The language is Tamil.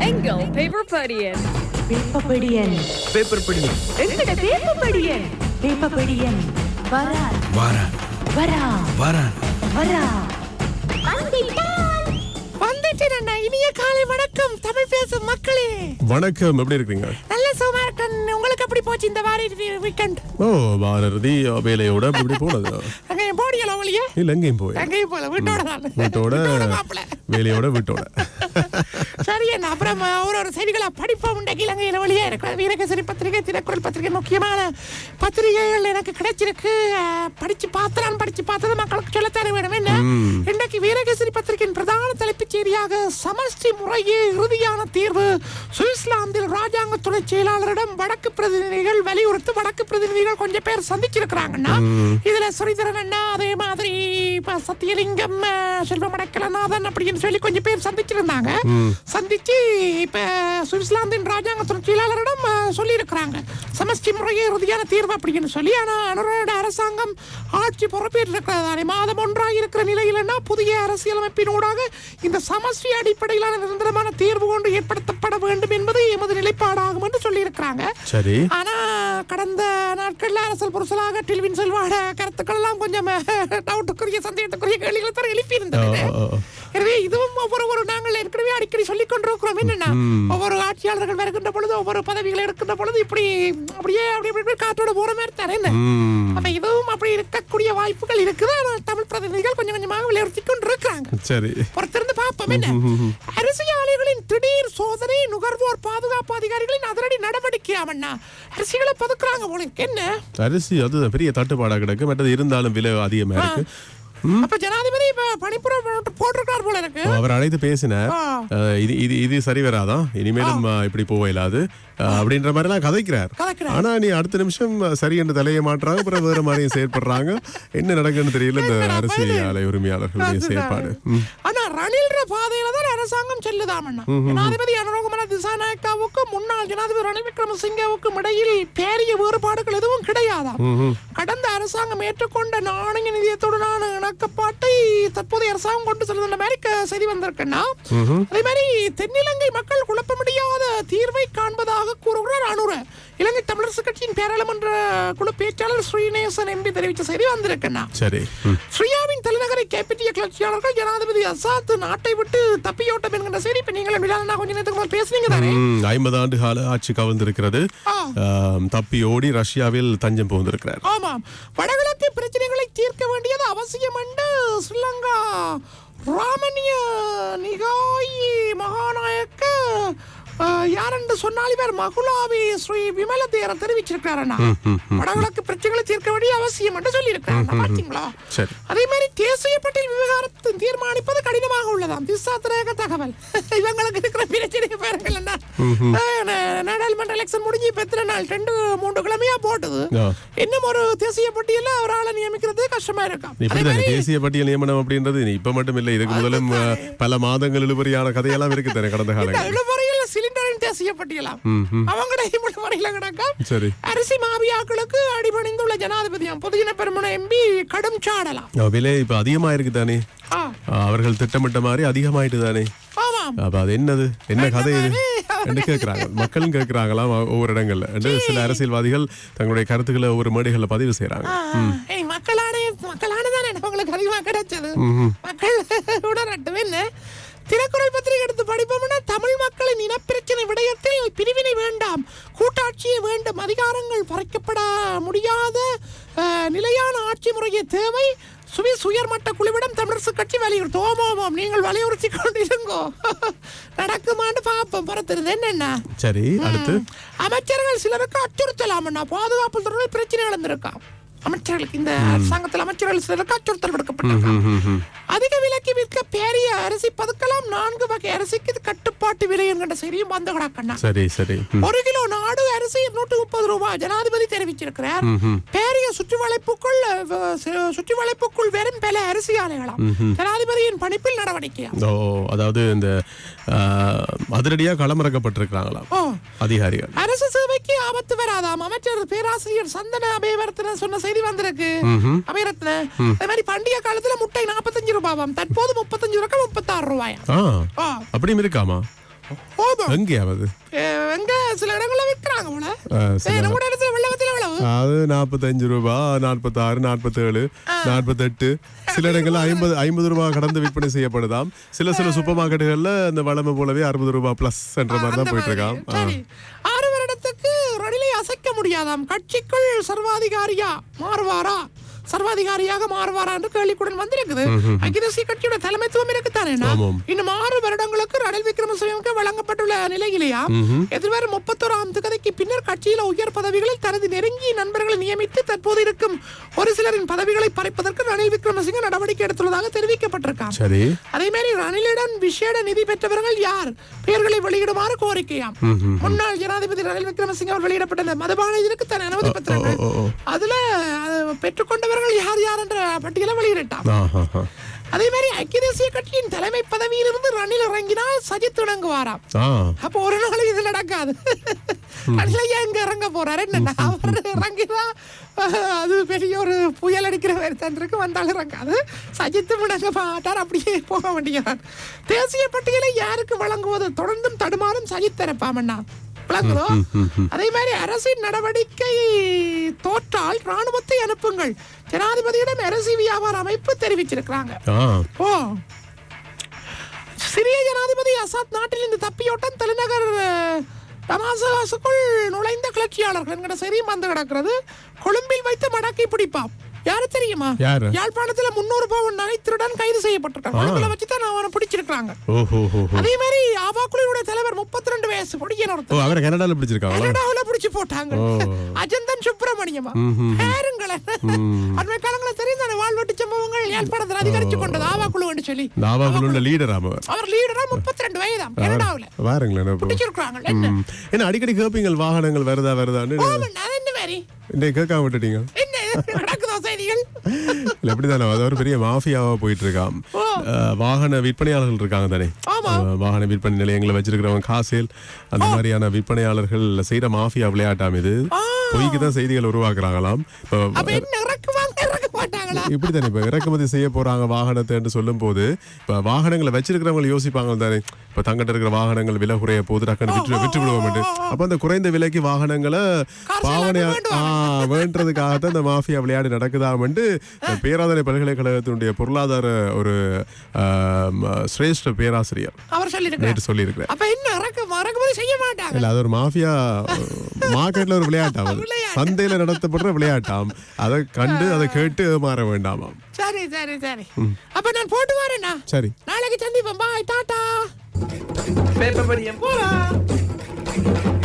எங்கள் பேப்பர் படியன் வேப்பப்படியன் பேப்பர் படி எங்கட வேப்பப்படியன் வேப்பப்படியன் வரா வாரா வரா வாரா வரா வந்துட்டேன். அண்ணா. இனிய காலை வணக்கம். தமிழ் பேசும் மக்களே. வணக்கம். எப்படி இருக்கீங்க நல்ல சுகமா இருக்கேன் உங்களுக்கு எப்படி போச்சு இந்த வார வீக்கெண்ட் ஓ வார இறுதி வேலையோட அப்படி போனது. அங்க போடியல ஒளிய இல்ல எங்கேயும் போய் அங்கேயும் போல வீட்டோட தான். வீட்டோட வேலையோட வீட்டோட. சரி என்ன அப்புறம் ஒரு ஒரு செய்திகளா? படிப்போம் உண்டைக்கு இலங்கையில வழியா இருக்கு வீரகேசரி பத்திரிகை தினக்குரல் பத்திரிகை முக்கியமான பத்திரிகைகள் எனக்கு கிடைச்சிருக்கு. படிச்சு பார்த்தலாம் படிச்சு பார்த்தது மக்களுக்கு சொல்லத்தானே வேணும். என்ன? இன்றைக்கு வீரகேசரி பத்திரிகையின் பிரதான தலைப்புச் செய்தியாக சமஷ்டி முறையே இறுதியான தீர்வு. சுவிட்சர்லாந்தில் ராஜாங்க துணை செயலாளரிடம் வடக்கு பிரதிநிதிகள் வலியுறுத்தி வடக்கு பிரதிநிதிகள் கொஞ்சம் பேர் சந்திச்சிருக்கிறாங்கன்னா இதுல சுரிதரன் அண்ணா அதே மாதிரி இப்ப சத்தியலிங்கம் செல்வம் அடக்கலநாதன் அப்படின்னு சொல்லி கொஞ்சம் பேர் சந்திச்சிருந்தாங்க. சந்திச்சு இப்ப சுவிட்சர்லாந்தின் ராஜாங்க துணை செயலாளரிடம் சொல்லி இருக்கிறாங்க சமஷ்டி முறையே இறுதியான தீர்வு அப்படின்னு சொல்லி. ஆனா அனுரோட அரசாங்கம் ஆட்சி பொறுப்பேற்றிருக்கிறதானே மாதம் ஒன்றாக இருக்கிற நிலையிலன்னா புதிய அரசியலமைப்பின் ஊடாக இந்த சமஷ்டி அடிப்படையிலான நிரந்தரமான தீர்வு கொண்டு ஏற்படுத்தப்பட வேண்டும் என்பது எமது நிலைப்பாடாகும் என்று சொல்லி இருக்கிறாங்க சரி. ஆனா கடந்த நாட்கள்ல அரசல் புரசலாக டில்வின் செல்வாட கருத்துக்கள் எல்லாம் கொஞ்சம் டவுட்டுக்குரிய சந்தேகத்துக்குரிய கேள்விகளை தர எழுப்பி இருந்தது. எனவே இதுவும் ஒவ்வொரு ஒரு நாங்கள் ஏற்கனவே அடிக்கடி சொல்லிக் கொண்டிருக்கிறோம். என்னன்னா ஒவ்வொரு ஆட்சியாளர்கள் வருகின்ற பொழுது ஒவ்வொரு பதவிகளை எடுக்கின்ற பொழுது இப்படி அப்படியே அப்படி இப்படி காற்றோட போற மாதிரி தரேன் அப்ப இதுவும் அப்படி இருக்கக்கூடிய வாய்ப்புகள் இருக்குது. ஆனால் தமிழ் பிரதிநிதிகள் கொஞ்சம் கொஞ்சமாக வலியுறுத்தி கொண்டிருக்கிறாங்க சரி. பொறுத்திருந்து பார்ப்போம் என்ன? அரசியலாளிகளின் திடீர் சோதனை நுகர்வோர் பாதுகாப்பு அதிகாரிகளின் அதிரடி நடவடிக்கை அவண்ணா. அரிசிகளை பதுக்குறாங்க இருக்கு என்ன? அரிசி அது பெரிய தட்டுப்பாடா கிடக்கு. மற்றது இருந்தாலும் விலை அதிகமா இருக்கு. அப்ப ஜனாதிபதி இப்ப போட்டு- போட்டிருக்கார் போல இருக்கு அவர் அழைத்து. அஹ், இது இது இது சரி வராதான் இனிமேலும் அஹ், இப்படி அஹ், அப்படின்ற மாதிரி எல்லாம் கதைக்கிறார். ஆனா நீ அடுத்த நிமிஷம் சரி என்று தலையை மாட்டுறாங்க அப்புறம் வேற மாதிரியும் செயற்படுறாங்க. என்ன நடக்குன்னு தெரியல இந்த அரிசி ஆலை உரிமையாளர்களுடைய செயற்பாடு. ஆனா ரணில்ற பாதையில தான் அரசாங்கம் செல்லுதாமண்ணா ஜனாதிபதி அனுரோகமன திசாநாயக்காவுக்கு முன்னாள் ஜனாதிபதி ரணில் விக்ரமசிங்கவுக்கும் இடையில் பேரிய வேறுபாடுகள் எதுவும் கிடையாதாம். கடந்த அரசாங்கம் ஏற்றுக்கொண்ட நாணய நிதியத்துடனான இணக்கப்பாட்டை தற்போதைய அரசாங்கம் கொண்டு செல்லுகின்ற மாதிரி செய்தி வந்திருக்குன்னா அதே மாதிரி தென்னிலங்கை மக்கள் குழப்ப முடியாத தீர்வை காண்பதாக கூறுகிறார் அனுர இலங்கை தமிழரசு கட்சியின் பேராளுமன்ற குழு பேச்சாளர் ஸ்ரீநேசன் எம்பி தெரிவித்த செய்தி வந்திருக்குன்னா சரி. ஸ்ரீயாவின் தலைநகரை கைப்பற்றிய கிளர்ச்சியாளர்கள் ஜனாதிபதி அசாத் நாட்டை விட்டு தப்பியோட்டம் என்கின்ற செய்தி இப்ப நீங்கள் விழா கொஞ்ச நேரத்துக்கு முதல் பேசுனீங்க தானே? ஐம்பது ஆண்டு கால ஆட்சி. ஆம், தப்பி ஓடி ரஷ்யாவில் தஞ்சம் புகுந்திருக்கிறார். ஆமாம். வடகிழக்கு பிரச்சனைகளை தீர்க்க வேண்டியது அவசியம் என்று ஸ்ரீலங்கா Romanian, he go யார் என்று சொன்னால் இவர் மகுலாவி ஸ்ரீ விமல தேர தெரிவிச்சிருக்கிறார் வடகிழக்கு பிரச்சனைகளை தீர்க்க வேண்டிய அவசியம் என்று சொல்லியிருக்கிறார் பாத்தீங்களா சரி. அதே மாதிரி தேசிய பட்டியல் விவகாரத்தை தீர்மானிப்பது கடினமாக உள்ளதாம் திசாத்திரேக தகவல். இவங்களுக்கு இருக்கிற பிரச்சனை பாருங்கள் நாடாளுமன்ற எலெக்ஷன் முடிஞ்சு எத்தனை நாள்? ரெண்டு மூன்று கிழமையா போட்டது. இன்னும் ஒரு தேசிய பட்டியல ஒரு ஆளை நியமிக்கிறது கஷ்டமா இருக்கும் தேசிய பட்டியல் நியமனம் அப்படின்றது? இப்ப மட்டும் இல்லை இதுக்கு முதலும் பல மாதங்கள் இழுபறியான கதையெல்லாம் இருக்கு கடந்த காலங்கள் சிலிண்டரின் தேசிய பட்டியலாம் அவங்கள இழுபறையில கிடக்க சரி. அரிசி மாவியாக்களுக்கு அடிபணிந்துள்ள ஜனாதிபதியாம் பொதுஜன பெருமன எம்பி கடும் சாடலாம். விலை இப்ப அதிகமா இருக்கு தானே அவர்கள் திட்டமிட்ட மாதிரி அதிகமாயிட்டு தானே? அப்ப அது என்னது? என்ன கதை இது? மாதிரி? என்று கேட்கிறாங்க மக்களும் கேட்கிறாங்களாம் ஒவ்வொரு இடங்கள்ல. சில அரசியல்வாதிகள் தங்களுடைய கருத்துக்களை ஒவ்வொரு மேடைகள்ல பதிவு செய்யறாங்க உங்களுக்கு அதிகமா கிடைச்சது? மக்கள் உணரட்டும் என்ன? தினக்குரல் பத்திரிகை எடுத்து படிப்போம்னா தமிழ் முறையே தேவை சுவிஸ் உயர்மட்ட குழுவிடம் தமிழரசு கட்சி வலியுறுத்தும் ஓம் ஓம் ஓம் நீங்கள் வலியுறுத்தி கொண்டிருங்கோ. நடக்குமான்னு பார்ப்போம். பொறுத்திருந்து என்னென்ன சரி அடுத்து? அமைச்சர்கள் சிலருக்கு அச்சுறுத்தலாமண்ணா. பாதுகாப்பு துறையில் பிரச்சனை நடந்திருக்காம் அமைச்சர்களுக்கு இந்த அரசாங்கத்தில் அமைச்சர்கள் சிலருக்கு அச்சுறுத்தல் விடுக்கப்பட்டிருக்காம் அதிக விலைக்கு விற்க பேரிய அரிசி பதுக்கலாம் நான்கு வகை அரிசிக்கு இது கட்டுப்பாட்டு விலை என்கின்ற செய்தியும் வந்து கிடக்கண்ணா சரி சரி. ஒரு கிலோ நாடு அரிசி நூற்றி முப்பது ரூபாய் ஜனாதிபதி தெரிவிச்சிருக்கிறார். பேரிய சுற்றி வளைப்புக்குள் சுற்றி வளைப்புக்குள் வெறும் பல அரிசி ஆலைகளாம். ஜனாதிபதியின் பணிப்பில் நடவடிக்கையா? ஓ அதாவது இந்த அஹ், அதிரடியா களமிறக்கப்பட்டிருக்கிறாங்களாம். ஓ அதிகாரிகள். அரசு சேவைக்கு ஆபத்து வராதாம். அமைச்சர் பேராசிரியர் சந்தன அபேவர்த்தன சொன்ன செய்தி வந்திருக்கு. அமீரத்ன அதே மாதிரி பண்டிகை காலத்துல முட்டை நாற்பத்தஞ்சு ரூபாவாம். தற்போது முப்பத்தஞ்சு ரூபாய் முப்பத்தாறு ரூபாயா? அப்படியும் இருக்காமா? எங்கேயாவது? எங்க சில இடங்கள்ல விற்கிறாங்க போல. நம்ம கூட இடத்துல எவ்வளவு அது நாற்பத்தஞ்சு ரூபா நாற்பத்தாறு நாற்பத்தேழு நாற்பத்தெட்டு. சில இடங்கள்ல ஐம்பது ஐம்பது ரூபாய் கடந்து விற்பனை செய்யப்படுதாம். சில சில சூப்பர் மார்க்கெட்டுகள்ல இந்த வளமை போலவே அறுபது ரூபாய் பிளஸ் என்ற மாதிரி அந்த தான் போயிட்டு. சரி. ஆறு வருடத்துக்கு ரணிலை அசைக்க முடியாதாம்? கட்சிக்குள் சர்வாதிகாரியா மாறுவாரா? சர்வாதிகாரியாக மாறுவாரா என்று கேள்விக்குடன் வந்திருக்குது. தேசிய கட்சியோட தலைமைத்துவம் இருக்குத்தானே. இன்னும் ஆறு வருடங்களுக்கு ரணில் விக்ரமசிங்கவுக்கு வழங்கப்பட்டுள்ள நிலையிலேயா? எதிர்வரும் முப்பத்தோராம் திகதிக்கு பின்னர் கட்சியில உயர் பதவிகளில் தனது நெருங்கிய நண்பர்களை நியமித்து தற்போது இருக்கும் ஒரு சிலரின் பதவிகளை பறிப்பதற்கு ரணில் விக்ரமசிங்க நடவடிக்கை எடுத்துள்ளதாக தெரிவிக்கப்பட்டிருக்காம். சரி. அதே மாதிரி ரணிலிடம் விசேட நிதி பெற்றவர்கள் யார்? பெயர்களை வெளியிடுமாறு கோரிக்கையாம். முன்னாள் ஜனாதிபதி ரணில் விக்ரமசிங்க அவர் வெளியிடப்பட்ட மதுபான இதற்கு தன் அனுமதி பத்திரங்கள். அதுல அது பெற்றுக்கொண்டவர்கள் யார் யார் என்ற பட்டியலை வெளியிட்டார். அதே மாதிரி ஐக்கிய தேசிய கட்சியின் தலைமை பதவியிலிருந்து ரணில் இறங்கினால் சஜித் இணங்குவாராம் அப்போ ஒரு நாள் இது நடக்காது. ரணில் ஏன் இங்க இறங்க போறாரு? என்ன அவர் இறங்கினா அஹ், அது பெரிய ஒரு புயல் அடிக்கிற மாதிரி தான் இருக்கு வந்தாலும் இறங்காது. சஜித்தும் இணங்க மாட்டார் அப்படியே போக வேண்டியதான் தேசிய பட்டியலை யாருக்கு வழங்குவது? தொடர்ந்தும் தடுமாறும் சஜித் தரப்பாமண்ணா விளங்குதோ அதே மாதிரி அரசின் நடவடிக்கை தோற்றால் ராணுவத்தை அனுப்புங்கள். ஜனாதிபதியிடம் அரசு வியாபார அமைப்பு தெரிவிச்சிருக்கிறாங்க ஓ சிரிய ஜனாதிபதி அசாத் நாட்டிலிருந்து தப்பியோட்டம் தலைநகர் அஹ், டமாசகஸுக்குள் நுழைந்த கிளர்ச்சியாளர்கள். என்கிற செய்தியும் வந்து கிடக்கிறது. கொழும்பில் வைத்து மடக்கி பிடிப்பாம். யாரு தெரியுமா? யாரு? யாழ்ப்பாணத்துல முன்னூறு பவுன் நகை திருடன் கைது செய்யப்பட்டிருக்கான் கொழும்புல வச்சு தான் அவனை பிடிச்சிருக்காங்க. அதே மாதிரி ஆவாக்குழுவுடைய தலைவர் முப்பத்தி ரெண்டு வயசு ஓ ஒருத்தர். அவரை கனடால பிடிச்சிருக்காங்களா கனடாவுல பிடிச்சு போட்டாங்க. அஜந்தன் சுப்பிரமணியமா. பாருங்களேன் அண்மை காலங்களில் தெரியும் தானே வாழ்வெட்டு சம்பவங்கள் யாழ்ப்பாணத்தில் அதிகரிச்சு கொண்டது. ஆவாக்குழுன்னு சொல்லி. ஆவாக்குள்ள லீடர் அவர் லீடரா முப்பத்தி ரெண்டு வயதாம் கனடாவுல. வாருங்களேன். பிடிச்சிருக்காங்க என்ன அடிக்கடி கேப்பீங்கள் வாகனங்கள் வருதா வருதான்னு? என்ன கேட்காம விட்டுட்டீங்க? நடக்குதோ செய்திகள்? எப்படிதானே அது ஒரு பெரிய மாஃபியாவா போயிட்டு. அஹ், வாகன விற்பனையாளர்கள் இருக்காங்க தானே. வாகன விற்பனை நிலையங்களை வச்சிருக்கிறவங்க காசேல் அந்த மாதிரியான விற்பனையாளர்கள் செய்யற மாஃபியா விளையாட்டாம் இது. பொய்க்கு தான் செய்திகள் உருவாக்குறாங்களாம். இப்படி தானே இப்போ இறக்குமதி செய்ய போறாங்க வாகனத்தை சொல்லும் போது இப்போ வாகனங்களை வச்சிருக்கிறவங்க யோசிப்பாங்க தானே. இப்போ தங்கிட்ட இருக்கிற வாகனங்கள் விலை குறைய போது டக்குன்னு விற்று விற்று விடுவோம் அப்போ அந்த குறைந்த விலைக்கு வாகனங்களை பாவனையா வேண்டதுக்காக தான் இந்த மாஃபியா விளையாடி நடக்குதாமன்ட்டு பேராதனை பல்கலைக்கழகத்தினுடைய பொருளாதார ஒரு சிரேஷ்ட பேராசிரியர் அவர் சொல்லிருக்காரு நேற்று சொல்லியிருக்கிறேன் அப்ப என்ன இறக்க இறக்குமதி செய்ய மாட்டாங்க. இல்ல அது ஒரு மாஃபியா மார்க்கெட்ல ஒரு விளையாட்டாம். சந்தையில நடத்தப்படுற விளையாட்டாம். அதை கண்டு அதை கேட்டு மாற வேண்டாமாம் சரி சரி சரி. அப்ப நான் போட்டு வரேன்னா சரி. நாளைக்கு சந்திப்போம். பாய் டாடா. பேப்பர் படியம் போலாம்.